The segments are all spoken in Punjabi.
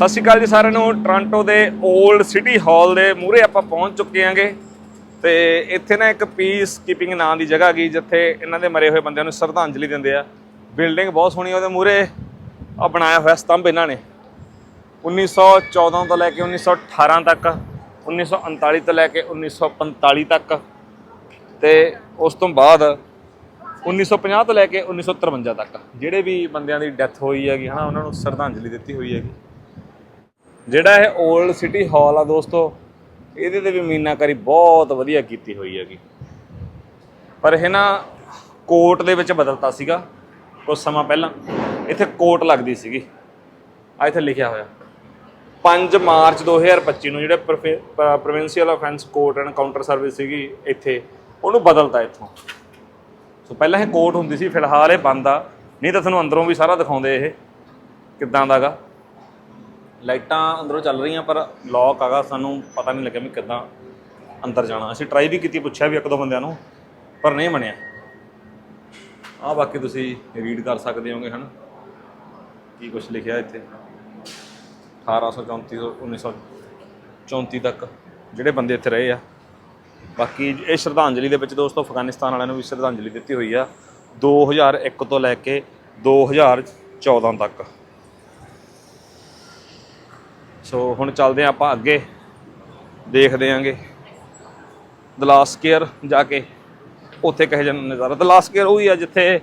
ਸਤਿ ਸ਼੍ਰੀ ਅਕਾਲ ਜੀ ਸਾਰਿਆਂ ਨੂੰ। ਟੋਰਾਂਟੋ ਦੇ 올ਡ ਸਿਟੀ ਹਾਲ ਦੇ ਮੂਹਰੇ ਆਪਾਂ ਪਹੁੰਚ ਚੁੱਕੇ ਆਂਗੇ ਤੇ ਇੱਥੇ ਨਾ ਇੱਕ ਪੀਸ ਕੀਪਿੰਗ ਨਾਂ ਦੀ ਜਗ੍ਹਾ ਗਈ ਜਿੱਥੇ ਇਹਨਾਂ ਦੇ ਮਰੇ ਹੋਏ ਬੰਦਿਆਂ ਨੂੰ ਸ਼ਰਧਾਂਜਲੀ ਦਿੰਦੇ ਆ। ਬਿਲਡਿੰਗ ਬਹੁਤ ਸੋਹਣੀ ਉਹਦੇ ਮੂਹਰੇ। ਆ ਬਣਾਇਆ ਹੋਇਆ ਸਤੰਭ ਇਹਨਾਂ ਨੇ। 1914 ਤੋਂ ਲੈ ਕੇ 1918 ਤੱਕ 1939 ਤੋਂ ਲੈ ਕੇ 1945 ਤੱਕ। ਤੇ ਉਸ ਤੋਂ ਬਾਅਦ 1950 ਤੋਂ ਲੈ ਕੇ 1953 ਤੱਕ, ਜਿਹੜੇ ਵੀ ਬੰਦਿਆਂ ਦੀ ਡੈਥ ਹੋਈ ਹੈਗੀ, ਹਨਾ, ਉਹਨਾਂ ਨੂੰ ਸ਼ਰਧਾਂਜਲੀ ਦਿੱਤੀ ਹੋਈ ਹੈਗੀ। ਜਿਹੜਾ ਇਹ 올ਡ ਸਿਟੀ ਹਾਲ ਆ ਦੋਸਤੋ, ਇਹਦੇ ਤੇ ਵੀ ਮੀਨਾਕਾਰੀ ਬਹੁਤ ਵਧੀਆ ਕੀਤੀ ਹੋਈ ਹੈਗੀ। ਪਰ ਇਹ ਨਾ ਕੋਟ ਦੇ ਵਿੱਚ ਬਦਲਤਾ ਸੀਗਾ ਕੁਝ ਸਮਾਂ ਪਹਿਲਾਂ। ਇੱਥੇ ਕੋਟ ਲੱਗਦੀ ਸੀਗੀ। ਆ ਇੱਥੇ ਲਿਖਿਆ ਹੋਇਆ। 5 ਮਾਰਚ 2025 ਨੂੰ ਜਿਹੜੇ provincial offence court and counter service ਸੀਗੀ ਇੱਥੇ, ਉਹਨੂੰ ਬਦਲਤਾ ਇੱਥੋਂ। ਸੋ ਪਹਿਲਾਂ ਇਹ ਕੋਰਟ ਹੁੰਦੀ ਸੀ, ਫਿਲਹਾਲ ਇਹ ਬੰਦ ਆ। ਨਹੀਂ ਤਾਂ ਤੁਹਾਨੂੰ ਅੰਦਰੋਂ ਵੀ ਸਾਰਾ ਦਿਖਾਉਂਦੇ ਇਹ, ਕਿੱਦਾਂ ਦਾਗਾ ਲਾਈਟਾਂ ਅੰਦਰੋਂ ਚੱਲ ਰਹੀਆਂ, ਪਰ ਲੌਕ ਆਗਾ ਸਾਨੂੰ ਪਤਾ ਨਹੀਂ ਲੱਗਿਆ ਵੀ ਕਿੱਦਾਂ ਅੰਦਰ ਜਾਣਾ। ਅਸੀਂ ਟਰਾਈ ਵੀ ਕੀਤੀ, ਪੁੱਛਿਆ ਵੀ ਇੱਕ ਦੋ ਬੰਦਿਆਂ ਨੂੰ, ਪਰ ਨਹੀਂ ਬਣਿਆ। ਆ ਬਾਕੀ ਤੁਸੀਂ ਰੀਡ ਕਰ ਸਕਦੇ ਹੋਗੇ, ਹਨ? ਕੀ ਕੁਝ ਲਿਖਿਆ ਇੱਥੇ? 1834 ਤੋਂ 1934 ਤੱਕ ਜਿਹੜੇ ਬੰਦੇ ਇੱਥੇ ਰਹੇ ਆ। ਬਾਕੀ ਇਹ ਸ਼ਰਧਾਂਜਲੀ ਦੇ ਵਿੱਚ ਦੋਸਤੋ, ਅਫਗਾਨਿਸਤਾਨ ਵਾਲਿਆਂ ਨੂੰ ਵੀ ਸ਼ਰਧਾਂਜਲੀ ਦਿੱਤੀ ਹੋਈ ਆ। 2001 ਤੋਂ ਲੈ ਕੇ 2014 ਤੱਕ। ਸੋ ਹੁਣ ਚੱਲਦੇ ਆ ਆਪਾਂ ਅੱਗੇ। ਦੇਖਦੇ ਆਂਗੇ ਦ ਕੇਅਰ ਜਾ ਕੇ। ਉੱਥੇ ਕਹੇ ਜਨ ਨਜ਼ਾਰਾ। ਦ ਲਾਸਟ ਕੇਅਰ ਉਹੀ ਆ ਜਿੱਥੇ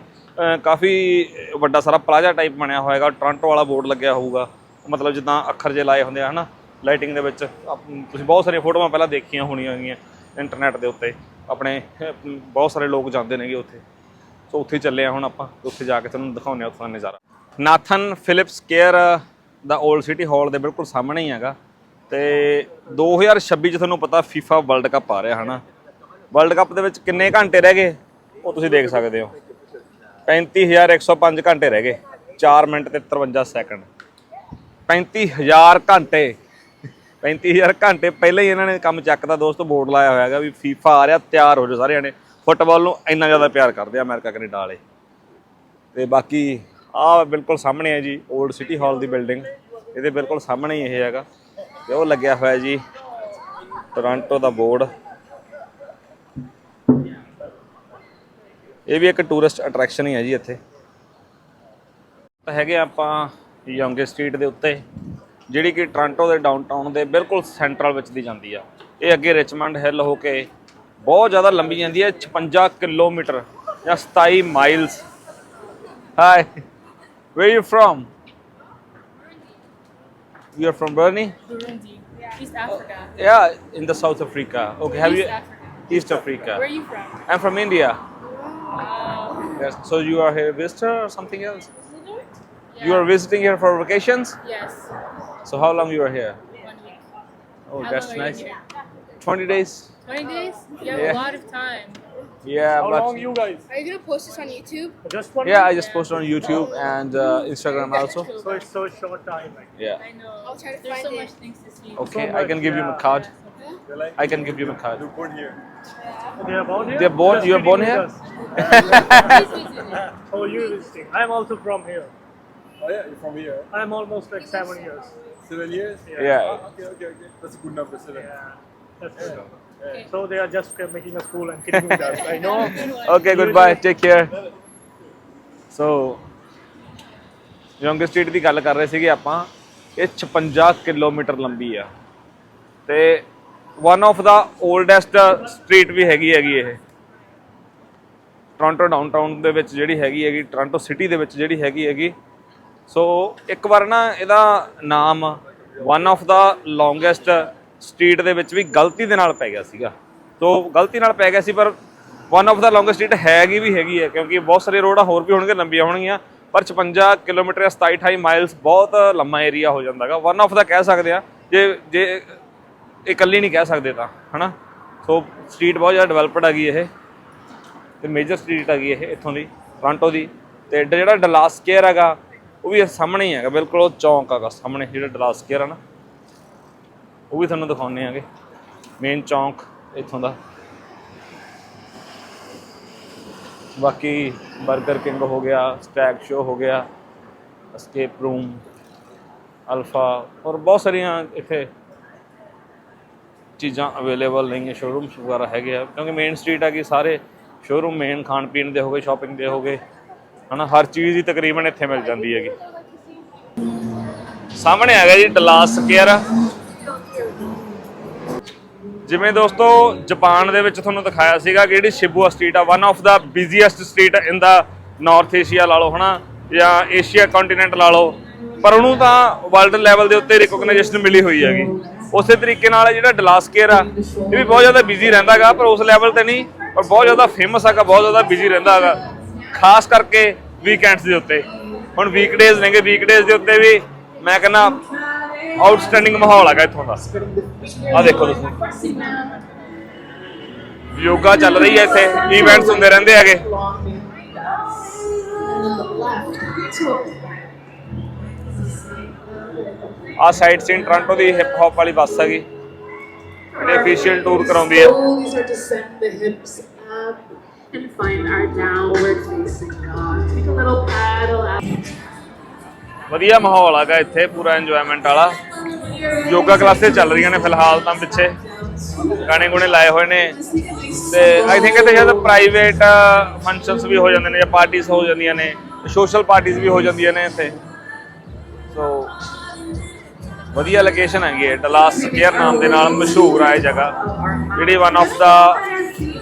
ਕਾਫੀ ਵੱਡਾ ਸਾਰਾ ਪਲਾਜ਼ਾ ਟਾਈਪ ਬਣਿਆ ਹੋਏਗਾ। ਟੋਰਾਂਟੋ ਵਾਲਾ ਬੋਰਡ ਲੱਗਿਆ ਹੋਊਗਾ। ਮਤਲਬ ਜਿੱਦਾਂ ਅੱਖਰ ਜੇ ਲਾਏ ਹੁੰਦੇ ਆ, ਹਨਾ? ਲਾਈਟਿੰਗ ਦੇ ਵਿੱਚ। ਆਪ- ਤੁਸੀਂ ਬਹੁਤ ਸਾਰੀਆਂ ਫੋਟੋਆਂ ਪਹਿਲਾਂ ਦੇਖੀਆਂ ਹੋਣੀਆਂ ਹੈਗੀਆਂ ਇੰਟਰਨੈਟ ਦੇ ਉੱਤੇ। ਆਪਣੇ, ਬਹੁਤ ਸਾਰੇ ਲੋਕ ਜਾਂਦੇ ਨੇਗੇ ਉੱਥੇ। ਸੋ ਉੱਥੇ ਚੱਲੇ ਆ ਹੁਣ ਆਪਾਂ। ਉੱਥੇ ਜਾ ਕੇ ਤੁਹਾਨੂੰ ਦਿਖਾਉਂਦੇ ਆ ਉੱਥੋਂ ਦਾ ਨਜ਼ਾਰਾ। ਨਾਥਨ ਫਿਲਿਪਸ ਕੇਅਰ ਦਾ 올ਡ ਸਿਟੀ ਹਾਲ ਦੇ ਬਿਲਕੁਲ ਸਾਹਮਣੇ ਹੀ ਹੈਗਾ। ਤੇ 2026 ਚ ਤੁਹਾਨੂੰ ਪਤਾ ਫੀਫਾ ਵਰਲਡ ਕੱਪ ਆ ਰਿਹਾ, ਹਨਾ? ਵਰਲਡ ਕੱਪ ਦੇ ਵਿੱਚ ਕਿੰਨੇ ਘੰਟੇ ਰਹਿ ਗਏ? ਉਹ ਤੁਸੀਂ ਦੇਖ ਸਕਦੇ ਹੋ। 35105 ਘੰਟੇ ਰਹਿ ਗਏ। 4 ਮਿੰਟ ਤੇ 53 ਸੈਕਿੰਡ। 35000 ਘੰਟੇ। 35000 ਘੰਟੇ ਪਹਿਲਾਂ ਹੀ ਇਹਨਾਂ ਨੇ ਕੰਮ ਚੱਕਦਾ। ਦੋਸਤੋ, ਬੋਰਡ ਲਾਇਆ ਹੋਇਆ ਹੈਗਾ ਵੀ ਫੀਫਾ ਆ ਰਿਹਾ, ਤਿਆਰ ਹੋ ਜਾਓ ਸਾਰੇ ਜਣੇ ਫੁੱਟਬਾਲ ਨੂੰ ਇੰਨਾ ਜ਼ਿਆਦਾ ਪਿਆਰ ਕਰਦੇ ਆ ਅਮਰੀਕਾ, ਕੈਨੇਡਾ ਵਾਲੇ। ਤੇ ਬਾਕੀ ਆ ਬਿਲਕੁਲ ਸਾਹਮਣੇ ਹੈ ਜੀ 올ਡ ਸਿਟੀ ਹਾਲ ਦੀ ਬਿਲਡਿੰਗ ਇਹਦੇ ਬਿਲਕੁਲ ਸਾਹਮਣੇ ਹੀ ਇਹ ਹੈਗਾ। ਤੇ ਉਹ ਲੱਗਿਆ ਹੋਇਆ ਜੀ ਟੋਰਾਂਟੋ ਦਾ ਬੋਰਡ ਇਹ ਵੀ ਇੱਕ ਟੂਰਿਸਟ ਅਟਰੈਕਸ਼ਨ ਹੀ ਹੈ ਜੀ ਇੱਥੇ। ਤਾਂ ਹੈਗੇ ਆਪਾਂ ਯੋਂਗੇ ਸਟਰੀਟ ਦੇ ਉੱਤੇ, ਜਿਹੜੀ ਕਿ ਟੋਰਾਂਟੋ ਦੇ ਡਾਊਨਟਾਊਨ ਦੇ ਬਿਲਕੁਲ ਸੈਂਟਰਲ ਵਿੱਚ ਦੀ ਜਾਂਦੀ ਆ। ਇਹ ਅੱਗੇ ਰਿਚਮੰਡ ਹਿੱਲ ਹੋ ਕੇ ਬਹੁਤ ਜ਼ਿਆਦਾ ਲੰਬੀ ਜਾਂਦੀ ਹੈ 56 ਕਿਲੋਮੀਟਰ ਜਾਂ 27 miles hi Where are you from? You're from Burundi? Burundi, East Africa. Yeah, in the South Africa. Okay, have East you Africa. East Where are you from? I'm from India. Wow. Yes. So you are here visitor or something else? You are visiting here for vacations? Yes. So how long you are here? One week. Oh, How that's nice. 20 days. Twenty days. You have Yeah. a lot of time. Yeah, How but long you guys? Are you gonna post this on YouTube? Just one yeah, I week? just posted on YouTube and uh, Instagram also. So it's so short time. Like, Yeah. I know. I'll try to There's find so it. much things to see. Okay, So I can much, give you my card. you're like, I can give you my card. You born here. They are born here. They're born- Just you're born visiting here? with Please visit it. us. Oh, you're visiting. I'm also from here. Oh yeah, you're from here. I'm almost like seven years. Seven years? Yeah. Ah, okay, okay, okay. That's a good number, seven. Yeah. That's good. Okay. So they are just making a school and kidding with us. I know. Okay, goodbye. Take care. So Yonge street ਦੀ ਗੱਲ ਕਰ ਰਹੇ ਸੀਗੇ ਆਪਾਂ ਇਹ 56 ਕਿਲੋਮੀਟਰ ਲੰਬੀ ਆ ਤੇ one of the oldest street ਵੀ ਹੈਗੀ ਹੈਗੀ ਇਹ ਟੋਰਾਂਟੋ ਡਾਊਨਟਾਊਨ ਦੇ ਵਿੱਚ ਜਿਹੜੀ ਹੈਗੀ ਹੈਗੀ ਟੋਰਾਂਟੋ ਸਿਟੀ ਦੇ ਵਿੱਚ ਜਿਹੜੀ ਹੈਗੀ ਹੈਗੀ ਸੋ ਇੱਕ ਵਾਰ ਨਾ ਇਹਦਾ ਨਾਮ one of the longest street ਦੇ ਵਿੱਚ ਵੀ ਗਲਤੀ ਦੇ ਨਾਲ ਪੈ ਗਿਆ ਸੀਗਾ। ਸੋ ਗਲਤੀ ਨਾਲ ਪੈ ਗਿਆ ਸੀ, ਪਰ one of the longest street ਹੈਗੀ ਵੀ ਹੈਗੀ ਹੈ, ਕਿਉਂਕਿ ਬਹੁਤ ਸਾਰੇ ਰੋਡਾਂ ਹੋਰ ਵੀ ਹੋਣਗੇ, ਲੰਬੀਆਂ ਹੋਣਗੀਆਂ, ਪਰ 56 ਕਿਲੋਮੀਟਰ ਜਾਂ 27 28 ਮਾਈਲਸ ਬਹੁਤ ਲੰਮਾ ਏਰੀਆ ਹੋ ਜਾਂਦਾਗਾ ਵਨ ਆਫ ਦਾ ਕਹਿ ਸਕਦੇ ਆ ਜੇ ਜੇ ਇਹ ਇਕੱਲੀ ਨਹੀਂ ਕਹਿ ਸਕਦੇ ਤਾਂ, ਹਨਾ? ਸੋ ਸਟਰੀਟ ਬਹੁਤ ਜ਼ਿਆਦਾ ਡਿਵੈਲਪਡ ਹੈਗੀ ਇਹ, ਤੇ ਮੇਜਰ ਸਟਰੀਟ ਹੈਗੀ ਇਹ ਇੱਥੋਂ ਦੀ ਟੋਰਾਂਟੋ ਦੀ। ਤੇ ਡ- ਜਿਹੜਾ ਡਲਾਸ ਕੇਅਰ ਹੈਗਾ, ਉਹ ਵੀ ਇਹ ਸਾਹਮਣੇ ਹੀ ਹੈਗਾ, ਬਿਲਕੁਲ ਉਹ ਚੌਂਕ ਹੈਗਾ, ਸਾਹਮਣੇ ਜਿਹੜਾ ਡਲਾਸ ਕੇਅਰ ਹੈ ਨਾ। ਉਹ ਵੀ ਤੁਹਾਨੂੰ ਦਿਖਾਉਂਦੇ ਆਂਗੇ। ਮੇਨ ਚੌਂਕ ਇੱਥੋਂ ਦਾ। ਬਾਕੀ 버ਗਰ ਕਿੰਗ ਹੋ ਗਿਆ ਸਟੈਕ ਸ਼ੋ ਹੋ ਗਿਆ, escape ਰੂਮ ਅਲਫਾ ਔਰ ਬਹੁਤ ਸਾਰੀਆਂ ਇੱਥੇ ਚੀਜ਼ਾਂ ਅਵੇਲੇਬਲ ਨਹੀਂ ਹੈ ਸ਼ੋਰੂਮਸ ਵਗੈਰਾ ਹੈਗੇ ਆ। ਕਿਉਂਕਿ ਮੇਨ ਸਟਰੀਟ ਆ ਕਿ ਸਾਰੇ ਸ਼ੋਰੂਮ ਮੇਨ ਖਾਣ ਪੀਣ ਦੇ ਹੋਗੇ ਸ਼ਾਪਿੰਗ ਦੇ ਹੋਗੇ ਹਨਾ, ਹਰ ਚੀਜ਼ ਦੀ ਤਕਰੀਬਨ ਇੱਥੇ ਮਿਲ ਜਾਂਦੀ ਹੈਗੀ। ਸਾਹਮਣੇ ਆ ਗਿਆ ਜੀ ਡਲਾਸ ਸਕੇਅਰ ਜਿਵੇਂ ਦੋਸਤੋ, ਜਾਪਾਨ ਦੇ ਵਿੱਚ ਤੁਹਾਨੂੰ ਦਿਖਾਇਆ ਸੀਗਾ ਕਿ ਜਿਹੜੀ ਸ਼ਿਬੂਆ ਸਟਰੀਟ ਆ one of the busiest street in the North Asia ਲਾ ਲਓ, ਹਨਾ? ਜਾਂ ਏਸ਼ੀਆ ਕੰਟੀਨੈਂਟ ਲਾ ਲਓ। ਪਰ ਉਹਨੂੰ ਤਾਂ ਵਰਲਡ ਲੈਵਲ ਦੇ ਉੱਤੇ ਰਿਕੋਗਨਾਈਜੇਸ਼ਨ ਮਿਲੀ ਹੋਈ ਹੈਗੀ। ਉਸੇ ਤਰੀਕੇ ਨਾਲ ਜਿਹੜਾ ਡਲਾਸਕੇਅਰ ਆ, ਇਹ ਵੀ ਬਹੁਤ ਜ਼ਿਆਦਾ ਬਿਜ਼ੀ ਰਹਿੰਦਾਗਾ ਪਰ ਉਸ ਲੈਵਲ ਤੇ ਨਹੀਂ, ਪਰ ਬਹੁਤ ਜ਼ਿਆਦਾ ਫੇਮਸ ਹੈਗਾ, ਬਹੁਤ ਜ਼ਿਆਦਾ ਬਿਜ਼ੀ ਰਹਿੰਦਾ ਹੈਗਾ। ਖਾਸ ਕਰਕੇ ਵੀਕਐਂਡਸ ਦੇ ਉੱਤੇ। ਹੁਣ ਵੀਕਡੇਜ਼ ਨੇਗੇ ਵੀਕਡੇਜ਼ ਦੇ ਉੱਤੇ ਵੀ ਮੈਂ ਕਹਿੰਦਾ ਆਊਟਸਟੈਂਡਿੰਗ ਮਾਹੌਲ ਹੈਗਾ ਇੱਥੋਂ ਦਾ। ਆ ਦੇਖੋ ਤੁਸੀਂ। ਯੋਗਾ ਚੱਲ ਰਹੀ ਹੈ ਇੱਥੇ। ਇਵੈਂਟਸ ਹੁੰਦੇ ਰਹਿੰਦੇ ਹੈਗੇ। ਆ ਸਾਈਡ ਸੀਨ ਟ੍ਰਾਂਟੋ ਦੀ ਹਿਪ ਹੌਪ ਵਾਲੀ ਬੱਸ ਹੈਗੀ। ਜਿਹੜੇ ਅਫੀਸ਼ੀਅਲ ਟੂਰ ਕਰਾਉਂਦੀ ਹੈ। and find our downward facing dog. Take a little paddle out. ਵਧੀਆ ਮਾਹੌਲ ਹੈਗਾ ਇੱਥੇ, ਪੂਰਾ ਇੰਜੋਇਮੈਂਟ ਵਾਲਾ। ਯੋਗਾ ਕਲਾਸਿਸ ਚੱਲ ਰਹੀਆਂ ਨੇ ਫਿਲਹਾਲ ਤਾਂ ਪਿੱਛੇ। ਗਾਣੇ ਗੁਣੇ ਲਾਏ ਹੋਏ ਨੇ। ਤੇ ਆਈ ਥਿੰਕ ਇੱਥੇ ਸ਼ਾਇਦ ਪ੍ਰਾਈਵੇਟ ਫੰਕਸ਼ਨਸ ਵੀ ਹੋ ਜਾਂਦੇ ਨੇ ਜਾਂ ਪਾਰਟੀਆਂ ਹੋ ਜਾਂਦੀਆਂ ਨੇ ਸੋਸ਼ਲ ਪਾਰਟੀਆਂ ਵੀ ਹੋ ਜਾਂਦੀਆਂ ਨੇ ਇੱਥੇ। ਸੋ ਵਧੀਆ ਲੋਕੇਸ਼ਨ ਹੈਗੀ ਹੈ ਡਲਾਸ ਸਕੇਅਰ ਨਾਮ ਦੇ ਨਾਲ ਮਸ਼ਹੂਰ ਹੈ ਇਹ ਜਗ੍ਹਾ। ਜਿਹੜੀ one of the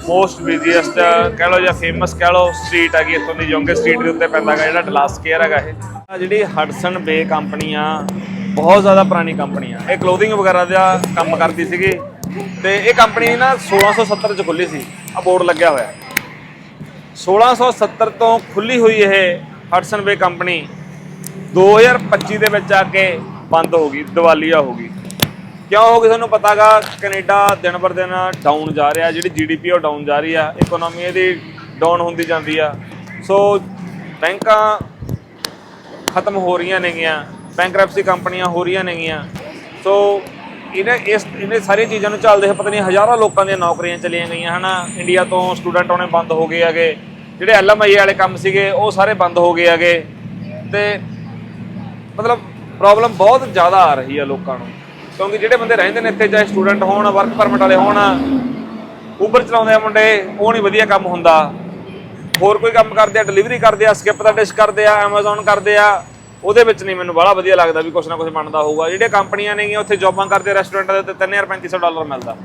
most busiest ਕਹਿ ਲਓ ਜਾਂ ਫੇਮਸ ਕਹਿ ਲਓ ਸਟਰੀਟ ਹੈਗੀ ਇੱਥੋਂ ਦੀ ਯੋਂਗੇ ਸਟਰੀਟ ਦੇ ਉੱਤੇ ਪੈਂਦਾ ਹੈਗਾ ਜਿਹੜਾ ਡਲਾਸ ਸਕੇਅਰ ਹੈਗਾ ਇਹ। ਜਿਹੜੀ ਹਡਸਨ ਬੇ ਕੰਪਨੀ ਆ ਬਹੁਤ ਜ਼ਿਆਦਾ ਪੁਰਾਣੀ ਕੰਪਨੀ ਆ। ਇਹ ਕਲੋਥਿੰਗ ਵਗੈਰਾ ਦਾ ਕੰਮ ਕਰਦੀ ਸੀਗੀ ਤੇ ਇਹ ਕੰਪਨੀ ਨਾ 1670 ਚ ਖੁੱਲੀ ਸੀ। ਆ ਬੋਰਡ ਲੱਗਿਆ ਹੋਇਆ। 1670 ਤੋਂ ਖੁੱਲੀ ਹੋਈ ਇਹ ਹਟਸਨ ਵੇ ਕੰਪਨੀ 2025 ਦੇ ਵਿੱਚ ਆ ਕੇ ਬੰਦ ਹੋ ਗਈ, ਦਿਵਾਲੀਆ ਹੋ ਗਈ। ਕਿਉਂ ਹੋ ਗਈ ਤੁਹਾਨੂੰ ਪਤਾਗਾ? ਕੈਨੇਡਾ ਦਿਨ ਪਰ ਦਿਨ ਡਾਊਨ ਜਾ ਰਿਹਾ, ਜਿਹੜੀ ਜੀਡੀਪੀ ਉਹ ਡਾਊਨ ਜਾ ਰਹੀ ਆ। ਇਕਨੋਮੀ ਇਹਦੀ ਡਾਊਨ ਹੁੰਦੀ ਜਾਂਦੀ ਆ। ਸੋ ਬੈਂਕਾਂ ਖਤਮ ਹੋ ਰਹੀਆਂ ਨੇਗੀਆਂ। ਬੈਂਕਰਪਸੀ ਕੰਪਨੀਆਂ ਹੋ ਰਹੀਆਂ ਨੇਗੀਆਂ। ਸੋ ਇਹਨੇ ਇਸ, ਇਹਨੇ ਸਾਰੀਆਂ ਚੀਜ਼ਾਂ ਨੂੰ ਚੱਲਦੇ ਹੋਏ ਪਤਾ ਨਹੀਂ ਹਜ਼ਾਰਾਂ ਲੋਕਾਂ ਦੀਆਂ ਨੌਕਰੀਆਂ ਚਲੀਆਂ ਗਈਆਂ, ਹਨਾ? ਇੰਡੀਆ ਤੋਂ ਸਟੂਡੈਂਟ ਆਉਣੇ ਬੰਦ ਹੋ ਗਏ ਹੈਗੇ। ਜਿਹੜੇ ਐਲਐਮਆਈ ਵਾਲੇ ਕੰਮ ਸੀਗੇ, ਉਹ ਸਾਰੇ ਬੰਦ ਹੋ ਗਏ ਹੈਗੇ। ਤੇ ਮਤਲਬ ਪ੍ਰੋਬਲਮ ਬਹੁਤ ਜ਼ਿਆਦਾ ਆ ਰਹੀ ਹੈ ਲੋਕਾਂ ਨੂੰ। ਕਿਉਂਕਿ ਜਿਹੜੇ ਬੰਦੇ ਰਹਿੰਦੇ ਨੇ ਇੱਥੇ, ਚਾਹੇ ਸਟੂਡੈਂਟ ਹੋਣ ਵਰਕ ਪਰਮਿਟ ਵਾਲੇ ਹੋਣ ਉਬਰ ਚਲਾਉਂਦੇ ਆ ਮੁੰਡੇ, ਉਹ ਨਹੀਂ ਵਧੀਆ ਕੰਮ ਹੁੰਦਾ। ਹੋਰ ਕੋਈ ਕੰਮ ਕਰਦੇ ਆ ਡਿਲੀਵਰੀ ਕਰਦੇ ਆ ਸਕਿਪ ਦਾ ਡਿਸ਼ ਕਰਦੇ ਆ, Amazon ਕਰਦੇ ਆ ਉਹਦੇ ਵਿੱਚ ਨਹੀਂ ਮੈਨੂੰ ਬੜਾ ਵਧੀਆ ਲੱਗਦਾ ਵੀ ਕੁਛ ਨਾ ਕੁਛ ਬਣਦਾ ਹੋਊਗਾ। ਜਿਹੜੇ ਕੰਪਨੀਆਂ ਨੇਗੀਆਂ ਉੱਥੇ ਜੌਬਾਂ ਕਰਦੇ ਰੈਸਟੋਰੈਂਟਾਂ ਦੇ ਉੱਤੇ 3350 ਡਾਲਰ ਮਿਲਦਾ।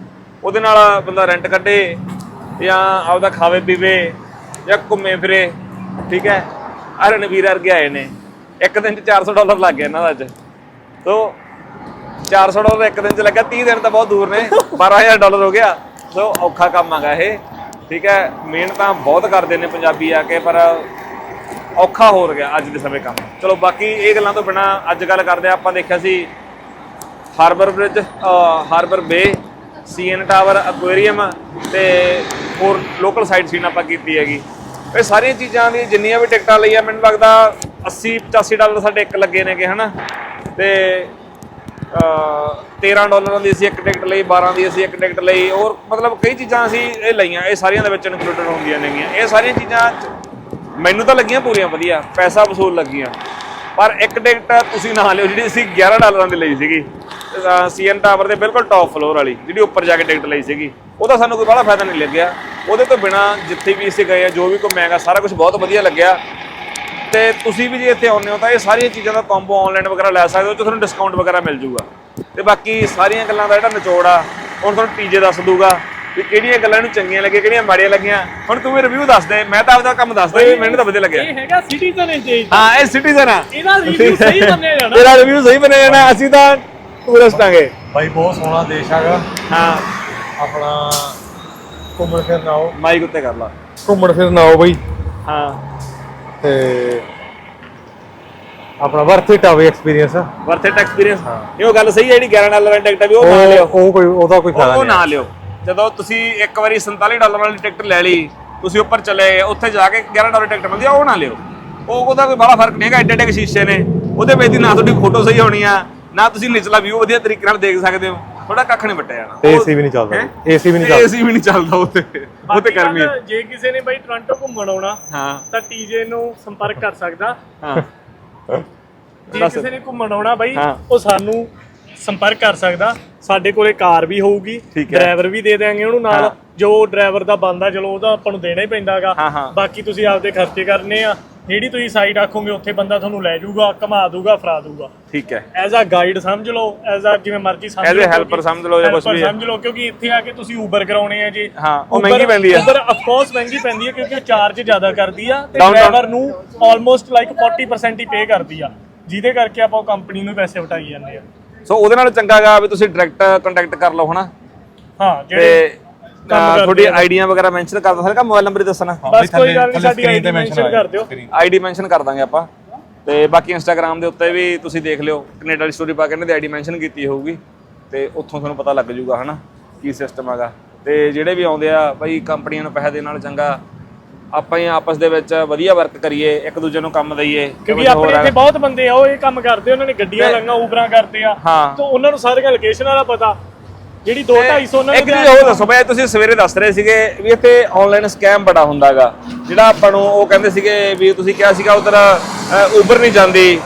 ਉਹਦੇ ਨਾਲ ਬੰਦਾ ਰੈਂਟ ਕੱਢੇ ਜਾਂ ਆਪਦਾ ਖਾਵੇ, ਪੀਵੇ ਜਾਂ ਘੁੰਮੇ ਫਿਰੇ, ਠੀਕ ਹੈ? ਆਹ ਰਣਵੀਰ ਵਰਗੇ ਆਏ ਨੇ। ਇੱਕ ਦਿਨ ਚ 400 ਡਾਲਰ ਲੱਗ ਗਿਆ ਇਹਨਾਂ ਦਾ ਅੱਜ। ਤੋ 400 ਡਾਲਰ ਇੱਕ ਦਿਨ ਚ ਲੱਗਾ 30 ਦਿਨ ਤਾਂ ਬਹੁਤ ਦੂਰ ਨੇ 12000 ਡਾਲਰ ਹੋ ਗਿਆ। ਸੋ ਔਖਾ ਕੰਮ ਹੈਗਾ ਇਹ, ਠੀਕ ਹੈ? ਮਿਹਨਤਾਂ ਬਹੁਤ ਕਰਦੇ ਨੇ ਪੰਜਾਬੀ ਆ ਕੇ, ਪਰ ਔਖਾ ਹੋ ਰਿਹਾ ਅੱਜ ਦੇ ਸਮੇਂ ਕੰਮ। ਚਲੋ ਬਾਕੀ ਇਹ ਗੱਲਾਂ ਤੋਂ ਬਿਨਾ ਅੱਜ ਗੱਲ ਕਰਦੇ ਹਾਂ, ਆਪਾਂ ਦੇਖਿਆ ਸੀ harbour bridge harbour bay CN tower aquarium ਤੇ ਹੋਰ ਲੋਕਲ ਸਾਈਟ ਸੀਨ ਆਪਾਂ ਕੀਤੀ ਹੈਗੀ। ਇਹ ਸਾਰੀਆਂ ਚੀਜ਼ਾਂ ਦੀ ਜਿੰਨੀਆਂ ਵੀ ਟਿਕਟਾਂ ਲਈਆਂ ਮੈਨੂੰ ਲੱਗਦਾ 80 85 ਡਾਲਰ ਸਾਡੇ ਇੱਕ ਲੱਗੇ ਨੇਗੇ ਹਨਾ? ਤੇ ਅਹ 13 ਡਾਲਰਾਂ ਦੀ ਅਸੀਂ ਇੱਕ ਟਿਕਟ ਲਈ 12 ਦੀ ਅਸੀਂ ਇੱਕ ਟਿਕਟ ਲਈ ਔਰ ਮਤਲਬ ਕਈ ਚੀਜ਼ਾਂ ਅਸੀਂ ਇਹ ਲਈਆਂ। ਇਹ ਸਾਰੀਆਂ ਦੇ ਵਿੱਚ ਇਨਕਲੂਡਡ ਹੁੰਦੀਆਂ ਨੇਗੀਆਂ। ਇਹ ਸਾਰੀਆਂ ਚੀਜ਼ਾਂ ਮੈਨੂੰ ਤਾਂ ਲੱਗੀਆਂ ਪੂਰੀਆਂ, ਵਧੀਆ। ਪੈਸਾ ਵਸੂਲ ਲੱਗੀਆਂ। ਪਰ ਇੱਕ ਟਿਕਟ ਤੁਸੀਂ ਨਾ ਲਿਓ ਜਿਹੜੀ ਅਸੀਂ 11 ਡਾਲਰਾਂ ਦੀ ਲਈ ਸੀਗੀ। ਸੀਐਨ ਟਾਵਰ ਦੇ ਬਿਲਕੁਲ ਟੌਪ ਫਲੋਰ ਵਾਲੀ, ਜਿਹੜੀ ਉੱਪਰ ਜਾ ਕੇ ਟਿਕਟ ਲਈ ਸੀਗੀ। ਉਹਦਾ ਸਾਨੂੰ ਕੋਈ ਬੜਾ ਫਾਇਦਾ ਨਹੀਂ ਲੱਗਿਆ। ਉਹਦੇ ਤੋਂ ਬਿਨਾ ਜਿੱਥੇ ਵੀ ਅਸੀਂ ਗਏ ਆ, ਜੋ ਵੀ ਘੁੰਮਿਆਗਾ, ਸਾਰਾ ਕੁਝ ਬਹੁਤ ਵਧੀਆ ਲੱਗਿਆ। ਤੇ ਤੁਸੀਂ ਵੀ ਜੇ ਇੱਥੇ ਆਉਂਦੇ ਹੋ ਤਾਂ ਇਹ ਸਾਰੀਆਂ ਚੀਜ਼ਾਂ ਦਾ ਕੰਬੋ ਆਨਲਾਈਨ ਵਗੈਰਾ ਲੈ ਸਕਦੇ ਹੋ ਤੇ ਤੁਹਾਨੂੰ ਡਿਸਕਾਊਂਟ ਵਗੈਰਾ ਮਿਲ ਜੂਗਾ। ਤੇ ਬਾਕੀ ਸਾਰੀਆਂ ਗੱਲਾਂ ਦਾ ਜਿਹੜਾ ਨਿਚੋੜ ਆ ਹੁਣ ਤੁਹਾਨੂੰ ਟੀਜੇ ਦੱਸ ਦੂਗਾ। ਵੀ ਕਿਹੜੀਆਂ ਗੱਲਾਂ ਇਹਨੂੰ ਚੰਗੀਆਂ ਲੱਗੀਆਂ ਕਿਹੜੀਆਂ ਮਾੜੀਆਂ ਲੱਗੀਆਂ। ਹੁਣ ਤੂੰ ਵੀ ਰਿਵਿਊ ਦੱਸ ਦੇ ਮੈਂ ਤਾਂ ਆਪਦਾ ਕੰਮ ਦੱਸਦਾ ਵੀ ਮੈਨੂੰ ਤਾਂ ਵਧੀਆ ਲੱਗਿਆ। ਇਹ ਹੈਗਾ ਸਿਟੀਜ਼ਨ ਇੰਜੇਜ ਹਾਂ ਇਹ ਸਿਟੀਜ਼ਨ ਆ। ਇਹਦਾ ਰਿਵਿਊ ਸਹੀ ਮੰਨਿਆ ਜਾਣਾ। ਤੇਰਾ ਰਿਵਿਊ ਸਹੀ ਬਣਿਆ ਜਾਣਾ ਅਸੀਂ ਤਾਂ ਟੂਰਿਸਟ ਆਂਗੇ ਭਾਈ ਬਹੁਤ ਸੋਹਣਾ ਦੇਸ਼ ਹੈਗਾ। ਹਾਂ। ਆਪਣਾ ਘੁੰਮਣ ਫਿਰਨ ਆਓ। ਮਾਈਕ ਉੱਤੇ ਕਰ ਲਾ। ਘੁੰਮਣ ਫਿਰਨ ਆਓ ਬਈ। ਹਾਂ। ਤੇ ਆਪਣਾ ਵਰਥ ਇਟ ਆਵੇ ਐਕਸਪੀਰੀਅੰਸ ਵਰਥ ਇਟ ਐਕਸਪੀਰੀਅੰਸ ਇਹ ਉਹ ਗੱਲ ਸਹੀ ਹੈ ਜਿਹੜੀ 11 ਡਾਲਰ ਦੀ ਟਿਕਟ ਆ ਵੀ ਉਹ ਨਾ ਲਿਓ। ਉਹ ਉਹ ਕੋਈ ਉਹਦਾ ਕੋਈ ਫਾਇਦਾ ਉਹ ਨਹੀਂ ਨਾ ਲਿਓ। ਜਦੋਂ ਤੁਸੀਂ ਇੱਕ ਵਾਰੀ 47 ਡਾਲਰ ਵਾਲੀ ਟਿਕਟ ਲੈ ਲਈ ਤੁਸੀਂ ਉੱਪਰ ਚਲੇ ਗਏ ਉੱਥੇ ਜਾ ਕੇ 11 ਡਾਲਰ ਟਿਕਟ ਮਿਲਦੀ ਆ ਉਹ ਨਾ ਲਿਓ। ਉਹ ਉਹਦਾ ਕੋਈ ਬੜਾ ਫ਼ਰਕ ਨਹੀਂ ਹੈਗਾ ਐਡੇ ਐਡੇ ਸ਼ੀਸ਼ੇ ਨੇ। ਉਹਦੇ ਵਿੱਚ ਦੀ ਨਾ ਤੁਹਾਡੀ ਫੋਟੋ ਸਹੀ ਹੋਣੀ ਆ ਨਾ ਤੁਸੀਂ ਨਿਚਲਾ ਵਿਊ ਵਧੀਆ ਤਰੀਕੇ ਨਾਲ ਦੇਖ ਸਕਦੇ ਹੋ। ਥੋੜਾ ਕੱਖ ਨਹੀਂ ਵੱਟਿਆ ਜਾਣਾ। ਏਸੀ ਵੀ ਨਹੀਂ ਚੱਲਦਾ। ਏਸੀ ਵੀ ਨਹੀਂ ਚੱਲਦਾ। ਏਸੀ ਵੀ ਨਹੀਂ ਚੱਲਦਾ ਉੱਤੇ ਉੱਤੇ ਗਰਮੀ ਹੈ ਜੇ ਕਿਸੇ ਨੇ ਬਾਈ ਟੋਰਾਂਟੋ ਘੁੰਮਣ ਆਉਣਾ ਹਾਂ। ਤਾਂ ਟੀਜੇ ਨੂੰ ਸੰਪਰਕ ਕਰ ਸਕਦਾ। ਹਾਂ। ਜੇ। ਕਿਸੇ ਨੇ ਘੁੰਮਣ ਆਉਣਾ ਬਾਈ। ਉਹ ਸਾਨੂੰ ਸੰਪਰਕ ਕਰ ਸਕਦਾ ਸਾਡੇ ਕੋਲੇ ਕਾਰ ਵੀ ਹੋਊਗੀ ਠੀਕ ਹੈ। ਡਰਾਈਵਰ ਵੀ ਦੇ ਦੇਾਂਗੇ ਉਹਨੂੰ ਹਾਂ। ਨਾਲ ਜੋ ਡਰਾਈਵਰ ਦਾ ਬੰਦਾ ਚਲੋ ਉਹਦਾ ਆਪਾਂ ਨੂੰ ਦੇਣਾ ਹੀ ਪੈਂਦਾਗਾ ਹਾਂ, ਹਾਂ। ਬਾਕੀ ਤੁਸੀਂ ਆਪਦੇ ਖਰਚੇ ਕਰਨੇ ਆ ਜਿਹੜੀ ਤੁਸੀਂ ਸਾਈਡ ਆਖੋਗੇ ਉੱਥੇ ਬੰਦਾ ਤੁਹਾਨੂੰ ਲੈ ਜਾਊਗਾ ਘੁਮਾ ਦੂਗਾ ਫਰਾ ਦੂਗਾ ਠੀਕ ਹੈ ਐਜ਼ ਅ ਗਾਈਡ ਸਮਝ ਲਓ ਐਜ਼ ਅ ਜਿਵੇਂ ਮਰਜ਼ੀ ਸਮਝ As a helper ਕਿਉਂਕਿ- ਸਮਝ ਲਓ ਜਾਂ ਕੁਛ helper ਵੀ ਹੈ। ਸਮਝ ਲਓ ਕਿਉਂਕਿ ਇੱਥੇ ਆ ਕੇ ਤੁਸੀਂ ਉਬਰ ਕਰਾਉਣੇ ਆ ਜੀ ਹਾਂ, ਉਹ ਮਹਿੰਗੀ ਪੈਂਦੀ ਆ। ਉਬਰ ਆਫ ਕੋਰਸ ਮਹਿੰਗੀ ਪੈਂਦੀ ਹੈ ਕਿਉਂਕਿ ਉਹ ਚਾਰਜ ਜ਼ਿਆਦਾ ਕਰਦੀ ਆ ਤੇ Down- down- ਡਰਾਈਵਰ ਨੂੰ ਆਲਮੋਸਟ ਲਾਈਕ 40% ਹੀ ਪੇ ਕਰਦੀ ਆ ਜਿਹਦੇ ਕਰਕੇ ਆਪਾਂ ਕੰਪਨੀ ਨੂੰ ਪੈਸੇ ਵਟਾਈ ਜਾਂਦੇ ਆ ਸੋ ਉਹਦੇ ਨਾਲ ਚੰਗਾਗਾ ਵੀ ਤੁਸੀਂ ਡਾਇਰੈਕਟ ਕੰਟੈਕਟ ਕਰ ਲਓ ਹਨਾ? ਹਾਂ ਤੇ ਜਿਹੜੇ ਤੁਹਾਡੀ। ਆਈਡੀਆਂ ਵਗੈਰਾ ਮੈਂਸ਼ਨ ਕਰ ਦੋ ਹਲਕਾ ਮੋਬਾਈਲ ਨੰਬਰ ਹੀ ਦੱਸਣਾ। ਬਸ ਕੋਈ ਗੱਲ ਨਹੀਂ ਸਾਡੀ ਆਈਡੀ ਮੈਂਸ਼ਨ ਕਰ ਦਿਓ। ਆਈਡੀ ਮੈਂਸ਼ਨ ਕਰ ਦਾਂਗੇ ਆਪਾਂ। ਤੇ ਬਾਕੀ ਇੰਸਟਾਗ੍ਰam ਦੇ ਉੱਤੇ ਵੀ ਤੁਸੀਂ ਦੇਖ ਲਿਓ। ਕੈਨੇਡਾ ਦੀ ਸਟੋਰੀ ਪਾ ਕੇ ਇਹਨਾਂ ਦੀ ਆਈਡੀ ਮੈਂਸ਼ਨ ਕੀਤੀ ਹੋਊਗੀ। ਤੇ ਉੱਥੋਂ ਤੁਹਾਨੂੰ ਪਤਾ ਲੱਗ ਜਾਊਗਾ ਹਨਾ ਕੀ ਸਿਸਟਮ ਹੈਗਾ। ਤੇ ਜਿਹੜੇ ਵੀ ਆਉਂਦੇ ਆ ਬਈ ਕੰਪਨੀਆਂ ਨੂੰ ਪੈਸੇ ਦੇਣ ਨਾਲ ਚੰਗਾ ਆਪਾਂ ਹੀ ਆਪਸ ਦੇ ਵਿੱਚ ਵਧੀਆ ਵਰਕ ਕਰੀਏ ਇੱਕ ਦੂਜੇ ਨੂੰ ਕੰਮ ਦਈਏ ਕਿਉਂਕਿ ਆਪਣੇ ਇੱਥੇ। ਬਹੁਤ ਬੰਦੇ ਆ ਉਹ ਇਹ ਕੰਮ ਕਰਦੇ ਉਹਨਾਂ ਨੇ ਗੱਡੀਆਂ ਲਾਈਆਂ ਉਬਰਾਂ ਕਰਦੇ ਆ। ਤਾਂ ਉਹਨਾਂ ਨੂੰ ਸਾਰੀਆਂ ਲੋਕੇਸ਼ਨ ਵਾਲਾ ਪਤਾ। ਜਿਹੜੀ 2 250 ਉਹਨਾਂ ਇੱਕ ਚੀਜ਼ ਹੋਰ ਦੱਸੋ ਬਈ ਤੁਸੀਂ ਸਵੇਰੇ ਦੱਸ ਰਹੇ ਸੀਗੇ ਵੀ ਇੱਥੇ ਆਨਲਾਈਨ ਸਕੈਮ ਬੜਾ ਹੁੰਦਾਗਾ। ਜਿਹੜਾ ਆਪਾਂ ਨੂੰ ਉਹ ਕਹਿੰਦੇ ਸੀਗੇ ਵੀ ਤੁਸੀਂ ਕਿਹਾ ਸੀਗਾ ਉਧਰ ਉਬਰ ਨਹੀਂ ਜਾਂਦੀ।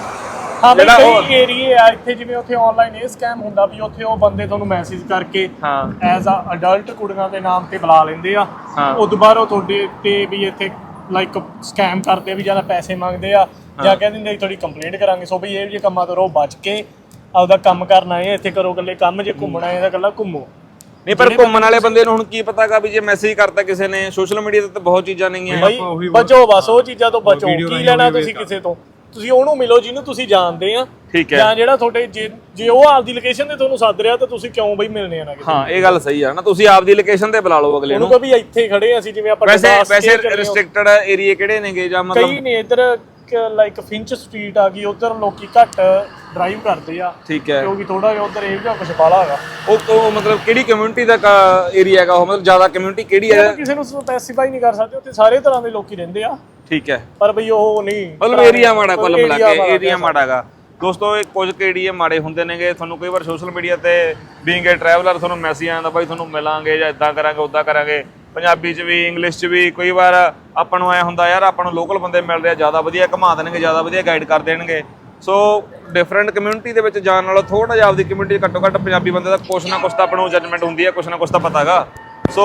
ਹਾਂ ਬਈ ਜਿਹੜਾ ਉਹ- ਕਈ ਏਰੀਏ ਆ ਇੱਥੇ ਜਿਵੇਂ ਉੱਥੇ ਆਨਲਾਈਨ ਇਹ ਸਕੈਮ ਹੁੰਦਾ ਵੀ ਉੱਥੇ ਉਹ ਬੰਦੇ ਤੁਹਾਨੂੰ ਮੈਸੇਜ ਕਰਕੇ ਹਾਂ। ਐਜ਼ ਅ ਅਡਲਟ ਕੁੜੀਆਂ ਦੇ ਨਾਮ ਤੇ ਬੁਲਾ ਲੈਂਦੇ ਆ। ਹਾਂ। ਬਾਅਦ ਉਹ ਤੁਹਾਡੇ ਤੇ ਵੀ ਇੱਥੇ ਲਾਈਕ ਸਕੈਮ ਕਰਦੇ ਆ ਵੀ ਜ਼ਿਆਦਾ ਪੈਸੇ ਮੰਗਦੇ ਆ ਜਾਂ ਕਹਿ ਦਿੰਦੇ ਤੁਹਾਡੀ ਕੰਪਲੇਂਟ ਕਰਾਂਗੇ। ਸੋ ਬਈ ਇਹ ਜਿਹੇ ਕੰਮਾਂ ਤੋਂ ਰਹੋ ਬਚ ਕੇ ਆਪਦਾ ਕੰਮ ਕਰਨਾ ਹੈ ਇੱਥੇ ਕਰੋ ਗੱਲੇ ਕੰਮ ਜੇ ਘੁੰਮਣਾ ਹੈ ਤਾਂ ਗੱਲਾਂ ਘੁੰਮੋ। ਨਹੀਂ ਪਰ ਘੁੰਮਣ ਵਾਲੇ ਬੰਦੇ ਨੂੰ ਹੁਣ ਕੀ ਪਤਾਗਾ ਵੀ ਜੇ ਮੈਸੇਜ ਕਰਤਾ ਕਿਸੇ ਨੇ ਸੋਸ਼ਲ ਮੀਡੀਆ ਤੇ ਤਾਂ ਬਹੁਤ ਚੀਜ਼ਾਂ ਨਹੀਂ ਹੈ ਬਈ ਬਚੋ ਬਸ ਉਹ ਚੀਜ਼ਾਂ ਤੋਂ ਬਚੋ। ਕੀ ਲੈਣਾ ਤੁਸੀਂ ਕਿਸੇ ਤੋਂ? ਤੁਸੀਂ ਉਹਨੂੰ ਮਿਲੋ ਜਿਹਨੂੰ ਤੁਸੀਂ ਜਾਣਦੇ ਆ ਠੀਕ ਹੈ। ਜਾਂ ਜਿਹੜਾ ਤੁਹਾਡੇ ਜੇ ਜੇ ਉਹ ਆਪਦੀ ਲੋਕੇਸ਼ਨ ਤੇ ਤੁਹਾਨੂੰ ਸੱਦ ਰਿਹਾ ਤਾਂ ਤੁਸੀਂ ਕਿਉਂ ਬਈ ਮਿਲਨੇ ਆ ਨਾ ਕਿਸੇ ਹਾਂ ਇਹ ਗੱਲ ਸਹੀ ਆ ਨਾ ਤੁਸੀਂ ਆਪਦੀ ਲੋਕੇਸ਼ਨ ਤੇ ਬੁਲਾ ਲਓ ਅਗਲੇ ਉਹਨੂੰ ਨੂੰ ਕਹੋ ਵੀ ਇੱਥੇ ਖੜੇ ਆ ਅਸੀਂ ਜਿਵੇਂ ਆਪਾਂ ਵੈਸੇ ਵੈਸੇ ਚੱਲੇ। ਰਿਸਟ੍ਰਿਕਟਡ ਏਰੀਆ ਕਿਹੜੇ ਨੇਗੇ ਜਾਂ ਕਈ ਮਤਲਬ ਨੇ ਇਧਰ ਲਾਈਕ ਫਿੰਚ ਸਟਰੀਟ ਆ ਗਈ ਉਧਰ ਲੋਕੀ ਘੱਟ ਡਰਾਈਵ ਕਰਦੇ ਆ। ਠੀਕ ਹੈ। ਕਿਉਂਕਿ ਥੋੜਾ ਜਿਹਾ ਉਧਰ ਇਹ ਜਿਹਾ ਕੁਝ ਬਾਲਾ ਹੈਗਾ। ਉਹ ਉਹ ਮਤਲਬ ਕਿਹੜੀ ਕਮਿਊਨਿਟੀ ਦਾ ਏਰੀਆ ਹੈਗਾ ਉਹ? ਮਤਲਬ ਜ਼ਿਆਦਾ ਕਮਿਊਨਿਟੀ ਕਿਹੜੀ ਹੈ? ਕਿਸੇ ਨੂੰ ਸਪੈਸੀਫਾਈ ਨਹੀਂ ਕਰ ਸਕਦੇ ਉੱਥੇ ਸਾਰੇ ਤਰ੍ਹਾਂ ਦੇ ਲੋਕੀ ਰਹਿੰਦੇ ਆ। ਠੀਕ ਹੈ। ਪਰ ਬਈ ਉਹ ਨਹੀਂ ਮਤਲਬ ਏਰੀਆ ਮਾੜਾ ਕੁੱਲ ਮਿਲਾ ਕੇ ਏਰੀਆ ਮਾੜਾਗਾ ਦੋਸਤੋ ਇਹ ਕੁਝ ਕੁ ਏਰੀਆ ਮਾੜੇ ਹੁੰਦੇ ਨੇਗੇ। ਤੁਹਾਨੂੰ ਕਈ ਵਾਰ ਸੋਸ਼ਲ ਮੀਡੀਆ ਤੇ ਬੀਇੰਗ ਏ ਟਰੈਵਲਰ ਤੁਹਾਨੂੰ ਮੈਸੇਜ ਆਉਂਦਾ ਬਾਈ ਤੁਹਾਨੂੰ ਮਿਲਾਂਗੇ ਜਾਂ ਇਦਾਂ ਕਰਾਂਗੇ ਉਦਾਂ ਕਰਾਂਗੇ। ਪੰਜਾਬੀ 'ਚ ਵੀ ਇੰਗਲਿਸ਼ 'ਚ ਵੀ, ਕਈ ਵਾਰ ਆਪਾਂ ਨੂੰ ਐ ਹੁੰਦਾ, ਯਾਰ, ਆਪਾਂ ਨੂੰ ਲੋਕਲ ਬੰਦੇ ਮਿਲ ਰਹੇ ਆ, ਜ਼ਿਆਦਾ ਵਧੀਆ ਘੁਮਾ ਦੇਣਗੇ, ਜ਼ਿਆਦਾ ਵਧੀਆ ਗਾਈਡ ਕਰ ਦੇਣਗੇ। ਸੋ ਡਿਫਰੈਂਟ ਕਮਿਊਨਿਟੀ ਦੇ ਵਿੱਚ ਜਾਣ ਨਾਲੋਂ ਥੋੜਾ ਜਿਹਾ ਆਪਦੀ ਕਮਿਊਨਿਟੀ ਘੱਟੋ ਘੱਟ ਪੰਜਾਬੀ ਬੰਦੇ ਦਾ ਕੁਛ ਨਾ ਕੁਛ ਤਾਂ ਆਪਾਂ ਨੂੰ ਜਜਮੈਂਟ ਹੁੰਦੀ ਹੈ ਕੁਛ ਨਾ ਕੁਛ ਤਾਂ ਪਤਾਗਾ ਸੋ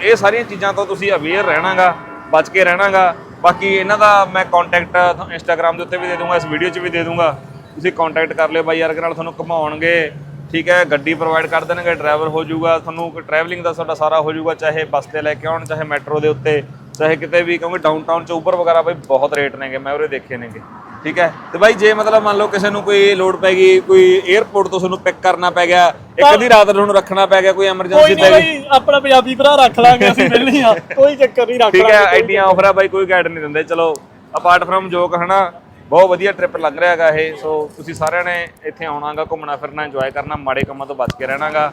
ਇਹ ਸਾਰੀਆਂ ਚੀਜ਼ਾਂ ਤੋਂ ਤੁਸੀਂ ਅਵੇਅਰ ਰਹਿਣਾਗਾ, ਬਚ ਕੇ ਰਹਿਣਾਗਾ। ਬਾਕੀ ਇਹਨਾਂ ਦਾ ਮੈਂ ਕੰਟੈਕਟ ਇੰਸਟਾਗ੍ਰam ਦੇ ਉੱਤੇ ਵੀ ਦੇ ਦੂੰਗਾ, ਇਸ ਵੀਡੀਓ 'ਚ ਵੀ ਦੇ ਦੂੰਗਾ। ਤੁਸੀਂ ਕੰਟੈਕਟ ਕਰ ਲਿਓ, ਬਾਈ ਯਾਰ ਨਾਲ ਤੁਹਾਨੂੰ ਘੁਮਾਉਣਗੇ। ਠੀਕ ਹੈ ਗੱਡੀ ਪ੍ਰੋਵਾਈਡ ਕਰ ਦੇਣਗੇ ਡਰਾਈਵਰ ਹੋ ਜਾਊਗਾ ਤੁਹਾਨੂੰ ਟਰੈਵਲਿੰਗ ਦਾ ਤੁਹਾਡਾ ਸਾਰਾ ਹੋ ਜਾਊਗਾ ਚਾਹੇ ਬੱਸ ਤੇ ਲੈ ਕੇ ਆਉਣ ਚਾਹੇ ਮੈਟਰੋ ਦੇ ਉੱਤੇ ਚਾਹੇ ਕਿਤੇ ਵੀ ਕਿਉਂਕਿ ਡਾਊਨਟਾਊਨ 'ਚ ਉਬਰ ਵਗੈਰਾ ਬਈ ਬਹੁਤ ਰੇਟ ਨੇਗੇ ਮੈਂ ਉਰੇ ਦੇਖੇ ਨੇਗੇ ਠੀਕ ਹੈ। ਤੇ ਬਾਈ ਜੇ ਮਤਲਬ ਮੰਨ ਲਓ ਕਿਸੇ ਨੂੰ ਕੋਈ ਲੋਡ ਪੈ ਗਈ ਕੋਈ 에ਅਰਪੋਰਟ ਤੋਂ ਤੁਹਾਨੂੰ ਪਿਕ ਕਰਨਾ ਪੈ ਗਿਆ ਇੱਕ ਅੱਧੀ ਰਾਤ ਨੂੰ ਰੱਖਣਾ ਪੈ ਗਿਆ ਕੋਈ ਐਮਰਜੈਂਸੀ ਪੈ ਗਈ। ਆਪਣਾ ਪੰਜਾਬੀ ਭਰਾ ਰੱਖ ਲਾਂਗੇ ਅਸੀਂ ਵਿਹਲੇ ਆ ਕੋਈ ਚੱਕਰ ਨਹੀਂ ਰੱਖ ਠੀਕ ਹੈ ਆਈਡੀਆਂ ਆਫਰ ਆ ਬਾਈ ਕੋਈ ਗਾਈਡ ਨਹੀਂ ਦਿੰਦੇ ਚਲੋ ਅਪਾਰਟ ਫਰਮ ਜੋਕ ਹਨਾ ਬਹੁਤ ਵਧੀਆ ਟ੍ਰਿਪ ਲੱਗ ਰਿਹਾ ਹੈਗਾ ਇਹ ਸੋ ਤੁਸੀਂ ਸਾਰਿਆਂ ਨੇ ਇੱਥੇ ਆਉਣਾਗਾ, ਘੁੰਮਣਾ ਫਿਰਨਾ ਇੰਜੋਏ ਕਰਨਾ, ਮਾੜੇ ਕੰਮਾਂ ਤੋਂ ਬਚ ਕੇ ਰਹਿਣਾਗਾ।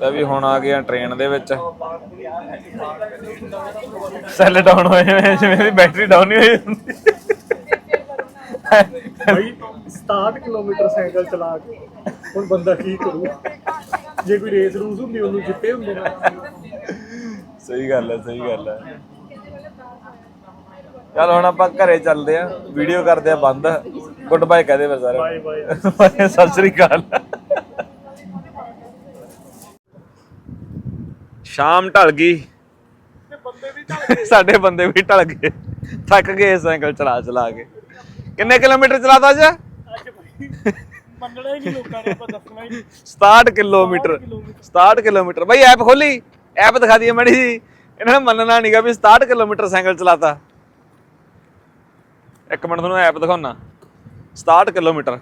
ਤਾਂ ਵੀ ਹੁਣ ਆ ਗਏ ਆ ਟ੍ਰੇਨ ਦੇ ਵਿੱਚ। ਸੈੱਲ ਡਾਊਨ ਹੋਏ ਹੋਏ ਜਿਵੇਂ ਦੀ ਬੈਟਰੀ ਡਾਊਨ ਨਹੀਂ ਹੋਈ ਹੁੰਦੀ। ਭਾਈ 67 ਕਿਲੋਮੀਟਰ ਸਾਈਕਲ ਚਲਾ ਕੇ ਹੁਣ ਬੰਦਾ ਕੀ ਕਰੂ? ਜੇ ਕੋਈ ਰੇਸ ਰੂਸ ਹੁੰਦੀ, ਉਹਨੂੰ ਜਿੱਤੇ ਹੁੰਦੇ ਨੇ। ਸਹੀ ਗੱਲ ਹੈ ਸਹੀ ਗੱਲ ਹੈ। ਚਲ ਹੁਣ ਆਪਾਂ ਘਰੇ ਚੱਲਦੇ ਆ ਵੀਡੀਓ ਕਰਦੇ ਆ ਬੰਦ। ਗੁੱਡ ਬਾਏ ਕਹਦੇ ਫਿਰ ਸਾਰੇ। ਬਾਏ ਬਾਏ ਸਤਿ ਸ੍ਰੀ ਅਕਾਲ। ਸ਼ਾਮ ਢਲ ਗਈ। ਸਾਡੇ ਬੰਦੇ ਵੀ ਢਲ ਗਏ। ਥੱਕ ਗਏ ਸਾਈਕਲ ਚਲਾ ਚਲਾ ਕੇ। ਕਿੰਨੇ ਕਿਲੋਮੀਟਰ ਚਲਾਤਾ ਭਾਈ ਮੰਨਣਾ ਹੀ ਨਹੀਂ ਲੋਕਾਂ ਨੇ ਆਪਾਂ ਦੱਸਣਾ ਹੀ ਨਹੀਂ। 67 ਕਿਲੋਮੀਟਰ। 67 ਕਿਲੋਮੀਟਰ। ਬਈ ਐਪ ਖੋਲੀ। ਐਪ ਦਿਖਾ ਦਈਏ ਮੜੀ ਜੀ ਇਹਨਾਂ ਨੇ ਮੰਨਣਾ ਨਹੀਂਗਾ ਵੀ 67 ਕਿਲੋਮੀਟਰ ਸਾਈਕਲ ਚਲਾਤਾ। ਇੱਕ ਮਿੰਟ ਤੁਹਾਨੂੰ ਐਪ ਦਿਖਾਉਣਾ 67 ਕਿਲੋਮੀਟਰ।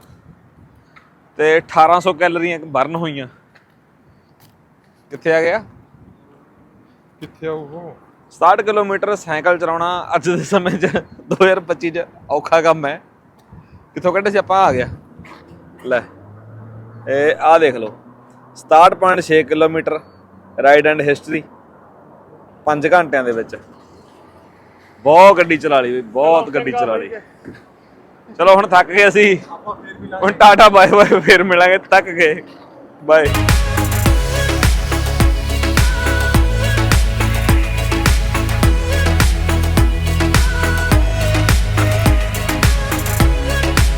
ਤੇ 1800 ਕੈਲਰੀਆਂ ਬਰਨ ਹੋਈਆਂ। ਕਿੱਥੇ ਆ ਗਿਆ? ਕਿੱਥੇ ਆ ਉਹ? 67 ਕਿਲੋਮੀਟਰ ਸਾਈਕਲ ਚਲਾਉਣਾ ਅੱਜ ਦੇ ਸਮੇਂ 'ਚ 2025 'ਚ ਔਖਾ ਕੰਮ ਹੈ। ਕਿੱਥੋਂ ਕੱਢੇ ਸੀ ਆਪਾਂ? ਆ ਗਿਆ। ਲੈ। ਇਹ ਆ ਦੇਖ ਲਓ। 67.6 ਕਿਲੋਮੀਟਰ। ਰਾਈਡ ਐਂਡ ਹਿਸਟਰੀ 5 ਘੰਟਿਆਂ ਦੇ ਵਿੱਚ। ਬਹੁਤ ਗੱਡੀ ਚਲਾ ਲਈ ਬਈ ਬਹੁਤ ਗੱਡੀ ਚਲਾ ਲਈ। ਚਲੋ, ਹੁਣ ਥੱਕ ਗਏ ਅਸੀਂ। ਹੁਣ ਟਾਟਾ ਬਾਏ ਬਾਏ, ਫੇਰ ਮਿਲਾਂਗੇ। ਥੱਕ ਗਏ। ਬਾਏ।